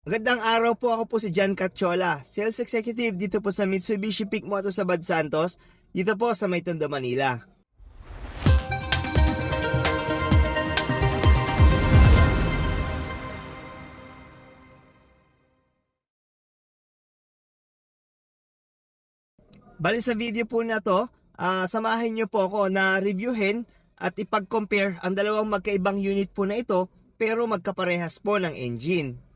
Magandang araw po ako po si John Catchola, Sales Executive dito po sa Mitsubishi Peak Motor sa Bad Santos, dito po sa May Tondo, Manila. Bali sa video po na to, ah, samahin niyo po ako na reviewin at ipag-compare ang dalawang magkaibang unit po na ito pero magkaparehas po ng engine.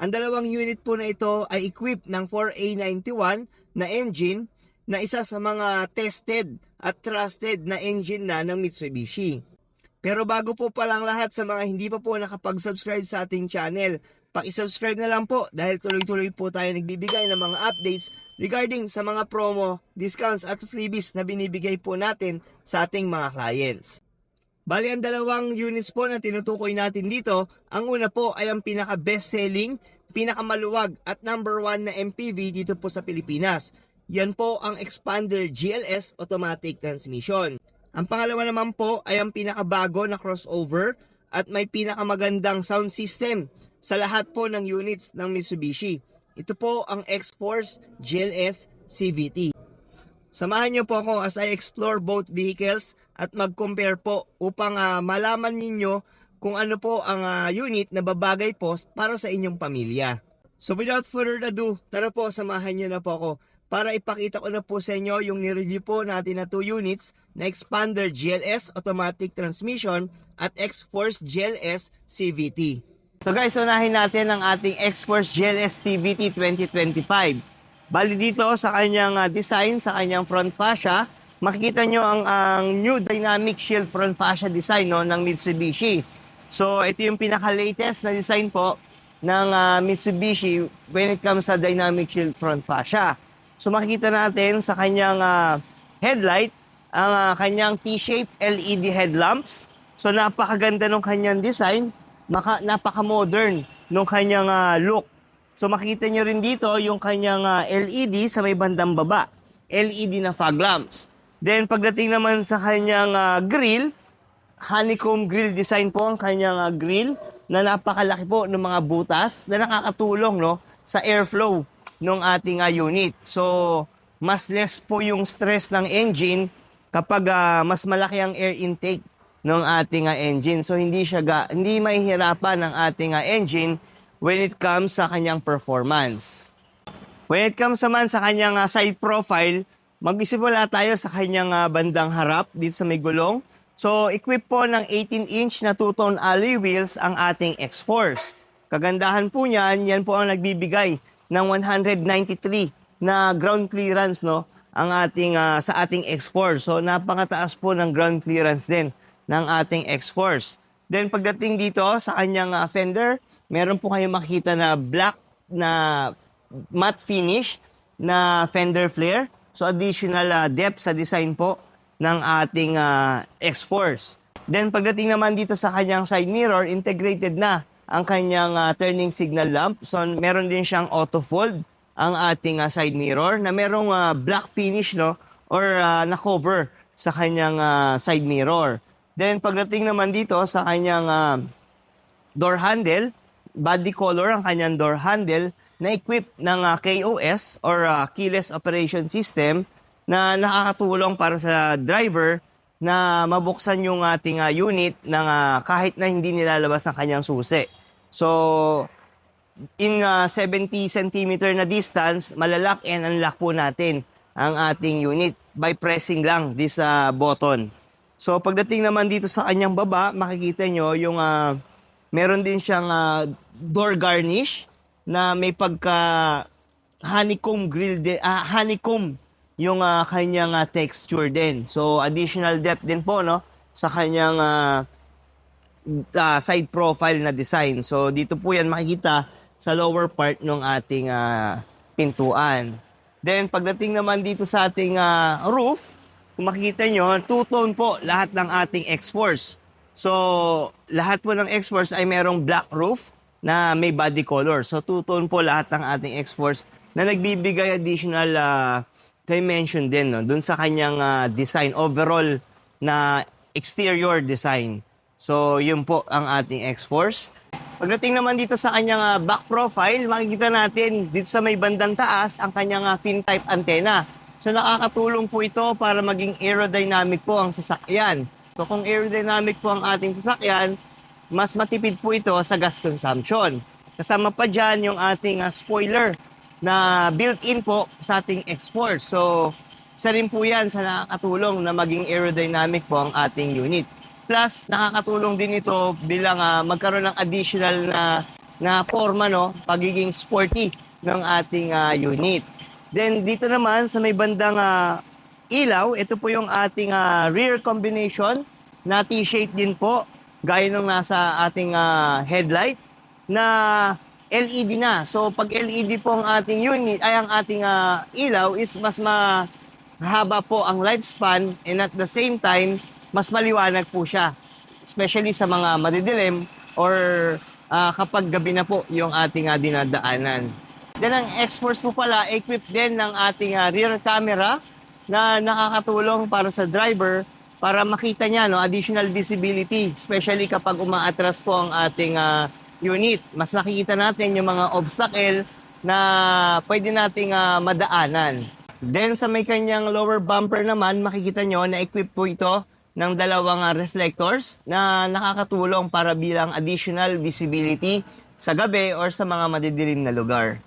Ang dalawang unit po na ito ay equipped ng 4A91 na engine na isa sa mga tested at trusted na engine na ng Mitsubishi. Pero bago po palang lahat sa mga hindi pa po nakapag-subscribe sa ating channel, paki-subscribe na lang po dahil tuloy-tuloy po tayo nagbibigay ng mga updates regarding sa mga promo, discounts at freebies na binibigay po natin sa ating mga clients. Bali ang dalawang units po na tinutukoy natin dito, ang una po ay ang pinaka best selling, pinakamaluwag at number one na MPV dito po sa Pilipinas. Yan po ang Expander GLS Automatic Transmission. Ang pangalawa naman po ay ang pinakabago na crossover at may pinakamagandang sound system sa lahat po ng units ng Mitsubishi. Ito po ang X-Force GLS CVT. Samahan niyo po ako as I explore both vehicles at mag-compare po upang ah, malaman ninyo kung ano po ang ah, unit na babagay po para sa inyong pamilya. So without further ado, tara po samahan niyo na po ako para ipakita ko na po sa inyo yung nireview po natin na 2 units na Expander GLS Automatic Transmission at X-Force GLS CVT. So guys, unahin natin ang ating X-Force GLS CVT 2025. Bali dito sa kanyang ah, design, sa kanyang front fascia, makikita nyo ang, ang new dynamic shield front fascia design no, ng Mitsubishi. So ito yung pinaka-latest na design po ng ah, Mitsubishi when it comes sa dynamic shield front fascia. So makikita natin sa kanyang ah, headlight, ang ah, kanyang T-shaped LED headlamps. So napakaganda ng kanyang design, maka, napaka-modern ng kanyang ah, look. So makikita nyo rin dito yung kanyang ah, LED sa may bandang baba. LED na fog lamps. Then pagdating naman sa kanyang ah, grill, honeycomb grill design po ang kanyang ah, grill na napakalaki po ng mga butas na nakakatulong no sa airflow ng ating ah, unit. So mas less po yung stress ng engine kapag ah, mas malaki ang air intake ng ating ah, engine. So hindi siya ga, hindi mahihirapan ng ating ah, engine when it comes sa kanyang performance. When it comes naman sa kanyang ah, side profile, mag-isimula tayo sa kanyang ah, bandang harap dito sa may gulong. So, equip po ng 18-inch na two-tone alloy wheels ang ating X-Force. Kagandahan po niyan, yan po ang nagbibigay ng 193 na ground clearance no ang ating ah, sa ating X-Force. So, napakataas po ng ground clearance din ng ating X-Force. Then pagdating dito sa kanyang ah, fender, meron po kayong makita na black na matte finish na fender flare. So additional ah, depth sa design po ng ating ah, X-Force. Then pagdating naman dito sa kanyang side mirror, integrated na ang kanyang ah, turning signal lamp. So meron din siyang auto fold ang ating ah, side mirror na merong ah, black finish no or ah, na cover sa kanyang ah, side mirror. Then pagdating naman dito sa kanyang ah, door handle, body color ang kanyang door handle na equipped ng ah, KOS or ah, keyless operation system na nakakatulong para sa driver na mabuksan yung ating ah, unit ng ah, kahit na hindi nilalabas ang kanyang susi. So, in ah, 70 cm na distance, malalock and unlock po natin ang ating unit by pressing lang this ah, button. So pagdating naman dito sa kanyang baba, makikita nyo yung ah, meron din siyang ah, door garnish na may pagka honeycomb grill din, ah, honeycomb yung ah, kanyang ah, texture din. So additional depth din po no sa kanyang ah, ah, side profile na design. So dito po yan makikita sa lower part ng ating ah, pintuan. Then pagdating naman dito sa ating ah, roof, kung makikita nyo, two-tone po lahat ng ating X-Force. So lahat po ng X-Force ay merong black roof na may body color. So two-tone po lahat ng ating X-Force na nagbibigay additional ah, dimension din no, dun sa kanyang ah, design, overall na exterior design. So, yun po ang ating X-Force. Pagdating naman dito sa kanyang ah, back profile, makikita natin dito sa may bandang taas ang kanyang ah, fin type antenna. So nakakatulong po ito para maging aerodynamic po ang sasakyan. So kung aerodynamic po ang ating sasakyan, mas matipid po ito sa gas consumption. Kasama pa dyan yung ating ah, spoiler na built-in po sa ating export. So isa rin po yan sa nakakatulong na maging aerodynamic po ang ating unit. Plus, nakakatulong din ito bilang ah, magkaroon ng additional na, na forma, no? pagiging sporty ng ating ah, unit. Then, dito naman sa may bandang ah, ilaw, ito po yung ating ah, rear combination na T-shape din po, gaya ng nasa ating ah, headlight, na LED na. So, pag LED po ang ating unit, ay ang ating ah, ilaw is mas mahaba po ang lifespan and at the same time, mas maliwanag po siya. Especially sa mga madidilim or ah, kapag gabi na po yung ating ah, dinadaanan. Then ang X-Force po pala, equipped din ng ating ah, rear camera na nakakatulong para sa driver para makita niya no additional visibility especially kapag umaatras po ang ating ah, unit. Mas nakikita natin yung mga obstacle na pwede nating ah, madaanan. Then sa may kanyang lower bumper naman makikita nyo na equip po ito ng dalawang ah, reflectors na nakakatulong para bilang additional visibility sa gabi or sa mga madidilim na lugar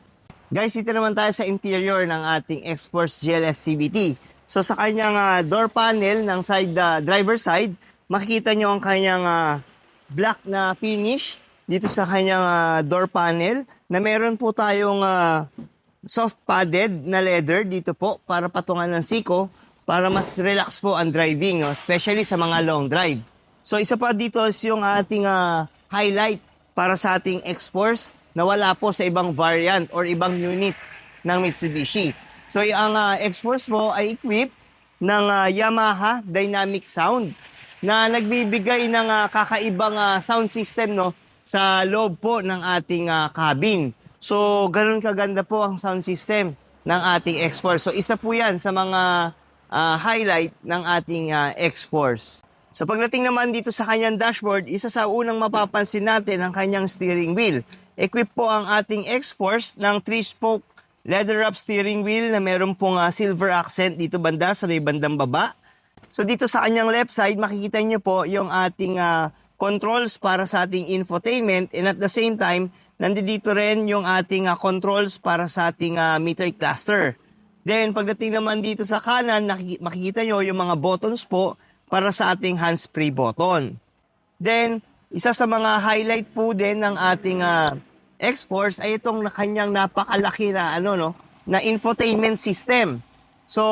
Guys, dito naman tayo sa interior ng ating X-Force GLS CVT. So sa kanyang ah, door panel ng side ah, driver side, makikita nyo ang kanyang ah, black na finish dito sa kanyang ah, door panel na meron po tayong ah, soft padded na leather dito po para patungan ng siko para mas relax po ang driving, especially sa mga long drive. So isa pa dito is yung ating ah, highlight para sa ating X-Force na wala po sa ibang variant or ibang unit ng Mitsubishi. So ang ah, X-Force mo ay equipped ng ah, Yamaha Dynamic Sound na nagbibigay ng ah, kakaibang ah, sound system no sa loob po ng ating ah, cabin. So ganun kaganda po ang sound system ng ating X-Force. So isa po 'yan sa mga ah, highlight ng ating ah, X-Force. So pagdating naman dito sa kanyang dashboard, isa sa unang mapapansin natin ang kanyang steering wheel. Equip po ang ating X-Force ng 3-spoke leather wrap steering wheel na meron pong ah, silver accent dito banda sa may bandang baba. So dito sa kanyang left side, makikita niyo po yung ating ah, controls para sa ating infotainment and at the same time, nandito rin yung ating ah, controls para sa ating ah, meter cluster. Then pagdating naman dito sa kanan, makikita nyo yung mga buttons po para sa ating hands-free button. Then, isa sa mga highlight po din ng ating ah, X-Force ay itong kanyang napakalaki na ano no, na infotainment system. So,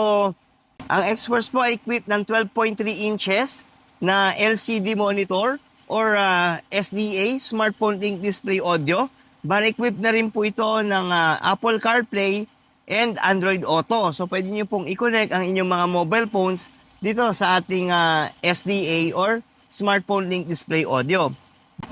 ang X-Force po ay equipped ng 12.3 inches na LCD monitor or ah, SDA, Smartphone Link Display Audio. But equipped na rin po ito ng ah, Apple CarPlay and Android Auto. So pwede nyo pong i-connect ang inyong mga mobile phones dito sa ating ah, SDA or Smartphone Link Display Audio.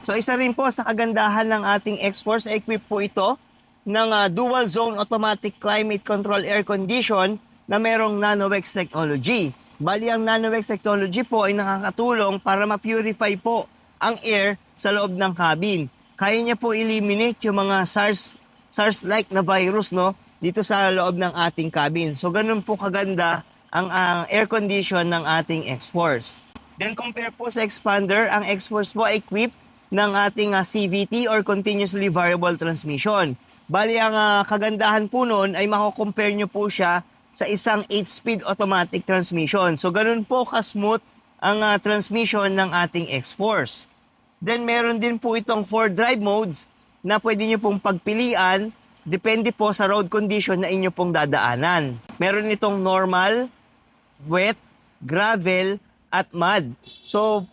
So isa rin po sa kagandahan ng ating X-Force, equip po ito ng ah, dual zone automatic climate control air condition na merong NanoX technology. Bali ang NanoX technology po ay nakakatulong para ma-purify po ang air sa loob ng cabin. Kaya niya po eliminate yung mga SARS SARS-like na virus no dito sa loob ng ating cabin. So ganun po kaganda ang, ang air condition ng ating X-Force. Then compare po sa expander, ang X-Force po equipped ng ating ah, CVT or continuously variable transmission. Bali ang ah, kagandahan po noon ay mako-compare nyo po siya sa isang 8-speed automatic transmission. So ganun po ka-smooth ang ah, transmission ng ating X-Force. Then meron din po itong 4 drive modes na pwede nyo pong pagpilian depende po sa road condition na inyo pong dadaanan. Meron itong normal, wet, gravel, at mud. So,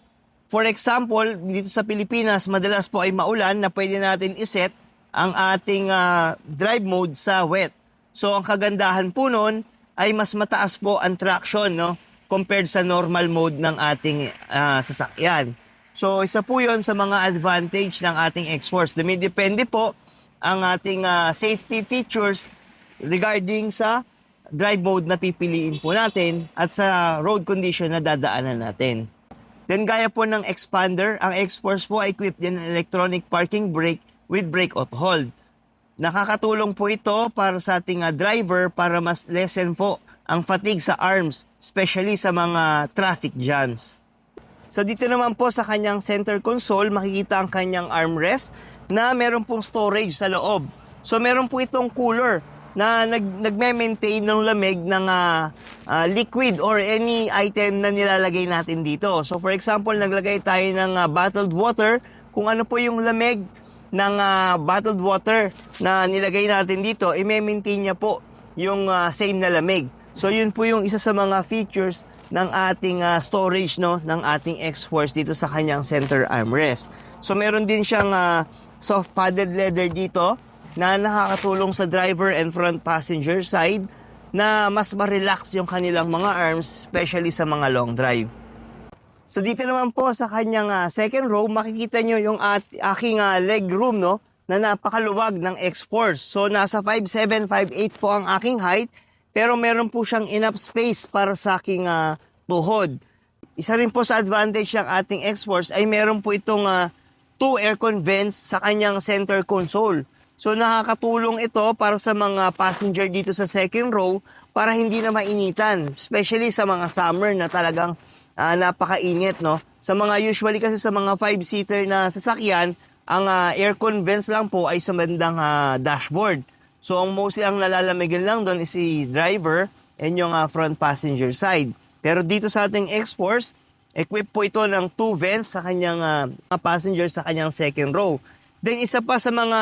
for example, dito sa Pilipinas, madalas po ay maulan na pwede natin iset ang ating ah, drive mode sa wet. So, ang kagandahan po nun ay mas mataas po ang traction no, compared sa normal mode ng ating ah, sasakyan. So, isa po yon sa mga advantage ng ating X-Force. Dumidepende po ang ating ah, safety features regarding sa drive mode na pipiliin po natin at sa road condition na dadaanan natin. Then gaya po ng expander, ang X-Force po ay equipped din electronic parking brake with brake auto hold. Nakakatulong po ito para sa ating ah, driver para mas lessen po ang fatigue sa arms, especially sa mga traffic jams. So dito naman po sa kanyang center console, makikita ang kanyang armrest na meron pong storage sa loob. So meron po itong cooler na nag, nagme-maintain ng lamig ng ah, ah, liquid or any item na nilalagay natin dito. So for example, naglagay tayo ng ah, bottled water, kung ano po yung lamig ng ah, bottled water na nilagay natin dito, i-maintain niya po yung ah, same na lamig. So yun po yung isa sa mga features ng ating ah, storage no ng ating X-Force dito sa kanyang center armrest. So meron din siyang ah, soft padded leather dito na nakakatulong sa driver and front passenger side na mas ma-relax yung kanilang mga arms especially sa mga long drive. So dito naman po sa kanyang ah, second row, makikita nyo yung at, aking ah, leg room no, na napakaluwag ng X-Force. So nasa 5'7", 5'8 po ang aking height, pero meron po siyang enough space para sa aking ah, tuhod. Isa rin po sa advantage ng ating X-Force ay meron po itong ah, two aircon vents sa kanyang center console. So nakakatulong ito para sa mga passenger dito sa second row para hindi na mainitan, especially sa mga summer na talagang ah, napakainit, no? Sa mga usually kasi sa mga 5-seater na sasakyan, ang ah, aircon vents lang po ay sa bandang ah, dashboard. So ang mostly ang nalalamigan lang doon is si driver and yung ah, front passenger side. Pero dito sa ating X-Force, equipped po ito ng two vents sa kanyang mga passenger sa kanyang second row. Then isa pa sa mga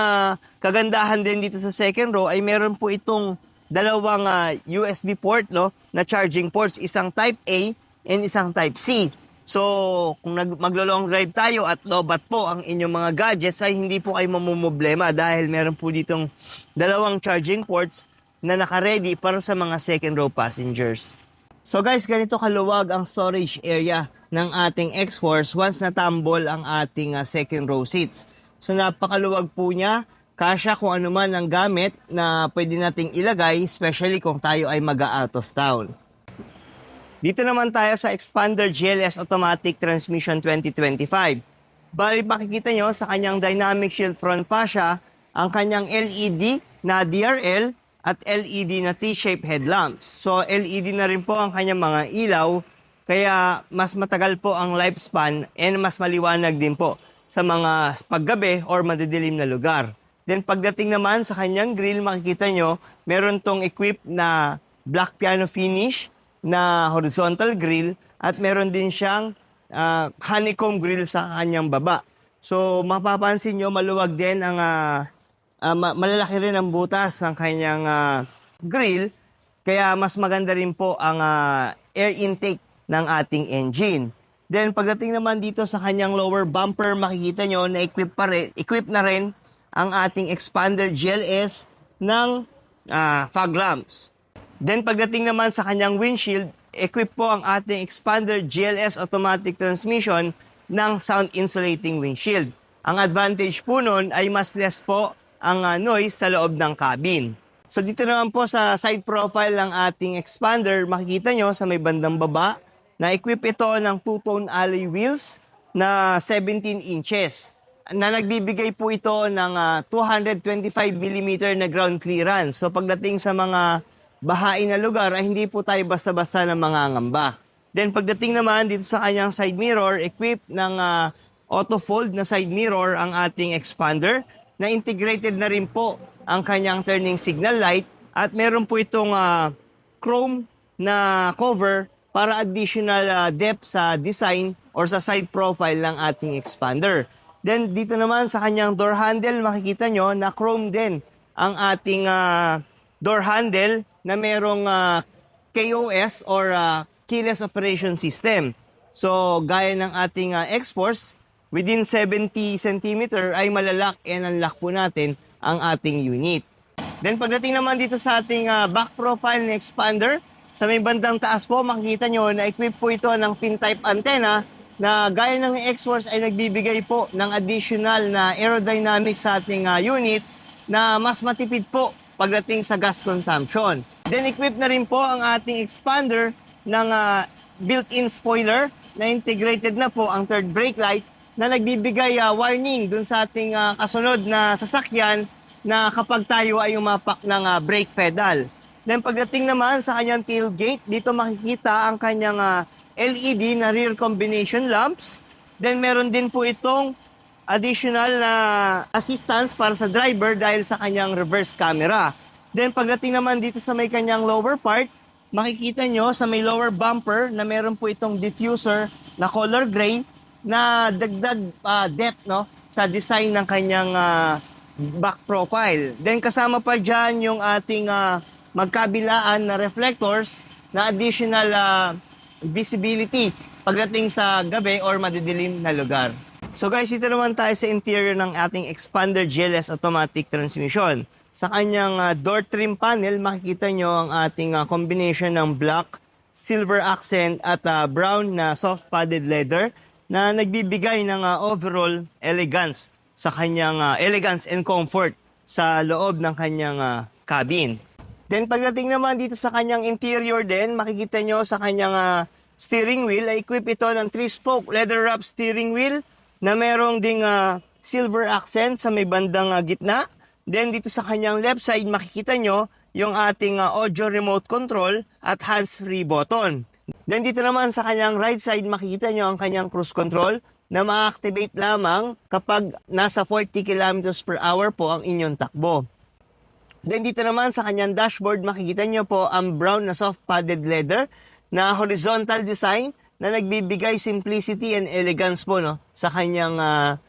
kagandahan din dito sa second row ay meron po itong dalawang ah, USB port no na charging ports, isang type A and isang type C. So, kung nag maglo-long drive tayo at lobat po ang inyong mga gadgets ay hindi po kayo mamumblema dahil meron po ditong dalawang charging ports na naka-ready para sa mga second row passengers. So guys, ganito kaluwag ang storage area ng ating X-Force once natambol ang ating ah, second row seats. So napakaluwag po niya, kasya kung ano man ang gamit na pwede nating ilagay, especially kung tayo ay mag-out of town. Dito naman tayo sa Expander GLS Automatic Transmission 2025. Bali makikita nyo sa kanyang Dynamic Shield Front Fascia, ang kanyang LED na DRL at LED na T-shape headlamps. So LED na rin po ang kanyang mga ilaw, kaya mas matagal po ang lifespan and mas maliwanag din po sa mga paggabi or madidilim na lugar. Then pagdating naman sa kanyang grill, makikita nyo, meron tong equipped na black piano finish na horizontal grill at meron din siyang ah, honeycomb grill sa kanyang baba. So mapapansin nyo, maluwag din ang ah, ma- malalaki rin ang butas ng kanyang ah, grill kaya mas maganda rin po ang ah, air intake ng ating engine. Then pagdating naman dito sa kanyang lower bumper, makikita nyo na equip pa rin, equip na rin ang ating expander GLS ng ah, fog lamps. Then pagdating naman sa kanyang windshield, equip po ang ating expander GLS automatic transmission ng sound insulating windshield. Ang advantage po nun ay mas less po ang ah, noise sa loob ng cabin. So dito naman po sa side profile ng ating expander, makikita nyo sa may bandang baba na equip ito ng two-tone alloy wheels na 17 inches na nagbibigay po ito ng ah, 225 mm na ground clearance. So pagdating sa mga bahain na lugar ay hindi po tayo basta-basta ng mga ngamba. Then pagdating naman dito sa kanyang side mirror, equipped ng ah, auto fold na side mirror ang ating expander na integrated na rin po ang kanyang turning signal light at meron po itong ah, chrome na cover para additional ah, depth sa design or sa side profile ng ating expander. Then dito naman sa kanyang door handle makikita nyo na chrome din ang ating ah, door handle na merong ah, KOS or ah, keyless operation system. So gaya ng ating ah, X-Force, within 70 cm ay malalock and unlock po natin ang ating unit. Then pagdating naman dito sa ating ah, back profile na expander, sa may bandang taas po makikita nyo na equip po ito ng pin-type antenna na gaya ng X-Force ay nagbibigay po ng additional na aerodynamics sa ating ah, unit na mas matipid po pagdating sa gas consumption. Then equip na rin po ang ating expander ng ah, built-in spoiler na integrated na po ang third brake light na nagbibigay ah, warning dun sa ating ah, kasunod na sasakyan na kapag tayo ay umapak ng ah, brake pedal. Then pagdating naman sa kanyang tailgate, dito makikita ang kanyang ah, LED na rear combination lamps. Then meron din po itong additional na assistance para sa driver dahil sa kanyang reverse camera. Then pagdating naman dito sa may kanyang lower part, makikita nyo sa may lower bumper na meron po itong diffuser na color gray na dagdag ah, depth no sa design ng kanyang ah, back profile. Then kasama pa dyan yung ating ah, magkabilaan na reflectors na additional ah, visibility pagdating sa gabi or madidilim na lugar. So guys, ito naman tayo sa interior ng ating Expander GLS automatic transmission. Sa kanyang ah, door trim panel, makikita nyo ang ating ah, combination ng black, silver accent at ah, brown na soft padded leather na nagbibigay ng ah, overall elegance sa kanyang ah, elegance and comfort sa loob ng kanyang ah, cabin. Then pagdating naman dito sa kanyang interior din, makikita nyo sa kanyang ah, steering wheel ay equip ito ng 3-spoke leather wrap steering wheel na merong ding ah, silver accent sa may bandang ah, gitna. Then dito sa kanyang left side makikita nyo yung ating ah, audio remote control at hands-free button. Then dito naman sa kanyang right side makikita nyo ang kanyang cruise control na ma-activate lamang kapag nasa 40 kilometers per hour po ang inyong takbo. Then dito naman sa kanyang dashboard, makikita nyo po ang brown na soft padded leather na horizontal design na nagbibigay simplicity and elegance po no, sa kanyang ah,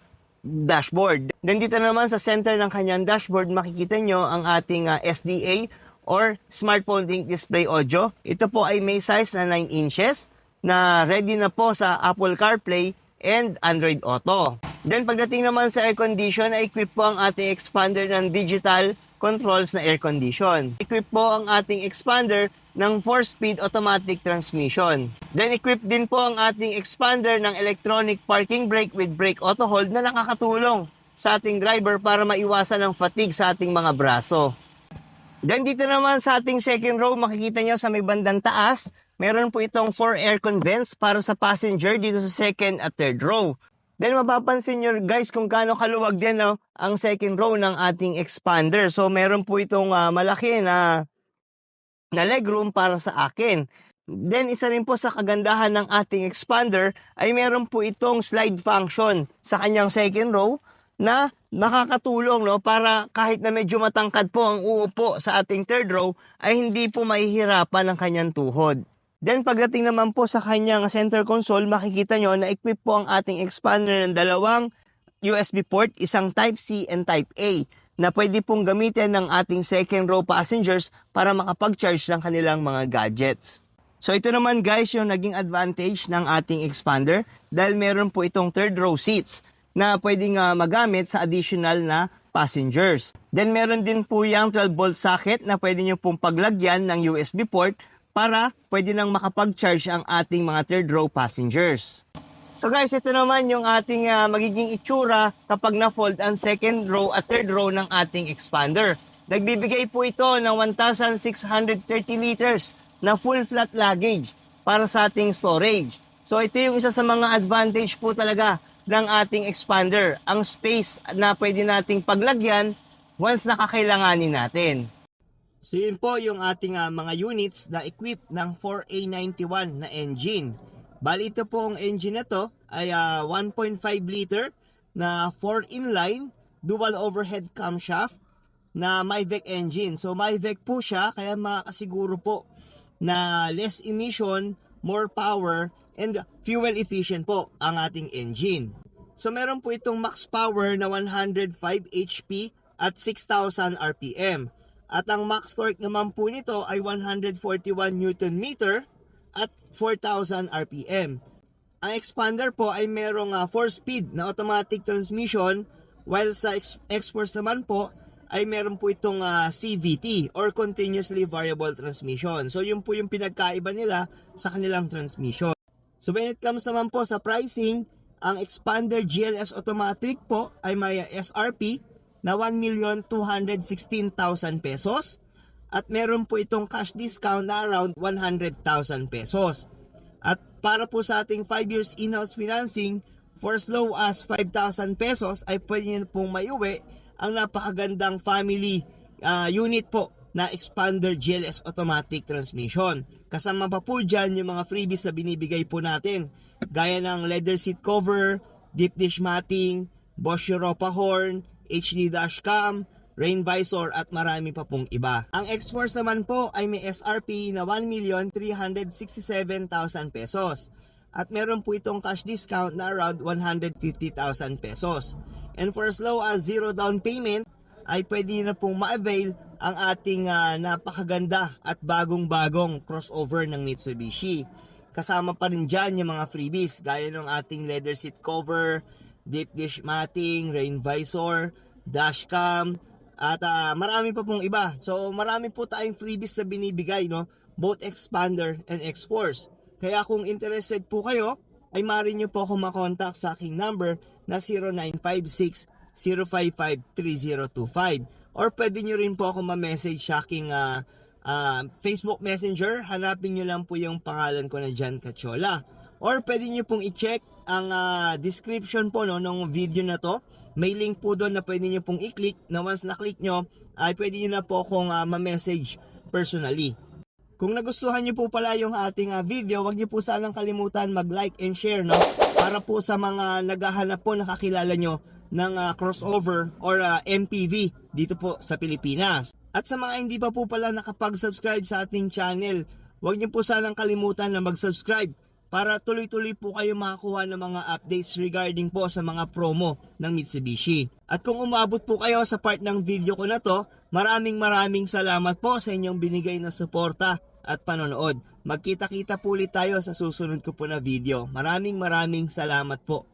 dashboard. Then dito naman sa center ng kanyang dashboard, makikita nyo ang ating ah, SDA or Smartphone Link Display Audio. Ito po ay may size na 9 inches na ready na po sa Apple CarPlay and Android Auto. Then pagdating naman sa air condition, ay equip po ang ating expander ng digital controls na air condition. Equip po ang ating expander ng 4-speed automatic transmission. Then equip din po ang ating expander ng electronic parking brake with brake auto hold na nakakatulong sa ating driver para maiwasan ang fatigue sa ating mga braso. Then dito naman sa ating second row, makikita nyo sa may bandang taas, meron po itong 4 aircon vents para sa passenger dito sa second at third row. Then mapapansin nyo guys kung gaano kaluwag din no, ang second row ng ating expander. So meron po itong ah, malaki na, na legroom para sa akin. Then isa rin po sa kagandahan ng ating expander ay meron po itong slide function sa kanyang second row na makakatulong no para kahit na medyo matangkad po ang uupo sa ating third row ay hindi po mahihirapan ang kanyang tuhod. Then pagdating naman po sa kanyang center console, makikita nyo na equip po ang ating expander ng dalawang USB port, isang Type-C and Type-A na pwede pong gamitin ng ating second row passengers para makapag-charge ng kanilang mga gadgets. So ito naman guys yung naging advantage ng ating expander dahil meron po itong third row seats na pwedeng ah, magamit sa additional na passengers. Then meron din po yung 12 volt socket na pwede nyo pong paglagyan ng USB port para pwede nang makapag-charge ang ating mga third row passengers. So guys, ito naman yung ating ah, magiging itsura kapag na-fold ang second row at third row ng ating expander. Nagbibigay po ito ng 1,630 liters na full flat luggage para sa ating storage. So ito yung isa sa mga advantage po talaga ng ating expander, ang space na pwede nating paglagyan once nakakailanganin natin. So yun po yung ating ah, mga units na equipped ng 4A91 na engine. Bali ito po ang engine na to ay ah, 1.5 liter na 4 inline dual overhead camshaft na MyVec engine. So MyVec po siya kaya makakasiguro po na less emission, more power, and fuel efficient po ang ating engine. So meron po itong max power na 105 HP at 6,000 RPM. At ang max torque naman po nito ay 141 Newton meter at 4,000 RPM. Ang expander po ay merong 4-speed na automatic transmission while sa X-Force naman po ay meron po itong ah, CVT or Continuously Variable Transmission. So yun po yung pinagkaiba nila sa kanilang transmission. So when it comes naman po sa pricing, ang Expander GLS Automatic po ay may SRP na 1,216,000 pesos at meron po itong cash discount na around 100,000 pesos. At para po sa ating 5 years in-house financing, for as low as 5,000 pesos ay pwede nyo pong maiuwi ang napakagandang family ah, unit po na expander GLS automatic transmission. Kasama pa po dyan yung mga freebies na binibigay po natin. Gaya ng leather seat cover, deep dish matting, Bosch Europa horn, Dashcam, rain visor at marami pa pong iba. Ang X-Force naman po ay may SRP na 1,367,000 pesos. At meron po itong cash discount na around 150,000 pesos. And for as low as zero down payment, ay pwede na pong ma-avail ang ating ah, napakaganda at bagong-bagong crossover ng Mitsubishi. Kasama pa rin dyan yung mga freebies gaya ng ating leather seat cover, deep dish matting, rain visor, dashcam, at ah, marami pa pong iba. So marami po tayong freebies na binibigay, no? both Expander and X-Force. Kaya kung interested po kayo, ay maaari nyo po ako makontak sa aking number na 0956 055-3025 or pwede nyo rin po ako ma-message sa aking ah, ah, Facebook Messenger. Hanapin nyo lang po yung pangalan ko na Jan Cachola. Or pwede nyo pong i-check ang ah, description po no, ng video na to. May link po doon na pwede nyo pong i-click na once na-click nyo ay pwede nyo na po akong ah, ma-message personally. Kung nagustuhan niyo po pala yung ating ah, video, wag niyo po sanang kalimutan mag-like and share no para po sa mga naghahanap po nakakilala nyo ng ah, crossover or ah, MPV dito po sa Pilipinas. At sa mga hindi pa po pala nakapag-subscribe sa ating channel, wag niyo po sanang kalimutan na mag-subscribe para tuloy-tuloy po kayo makakuha ng mga updates regarding po sa mga promo ng Mitsubishi. At kung umabot po kayo sa part ng video ko na to, maraming maraming salamat po sa inyong binigay na suporta at panonood. Magkita-kita po ulit tayo sa susunod ko po na video. Maraming maraming salamat po.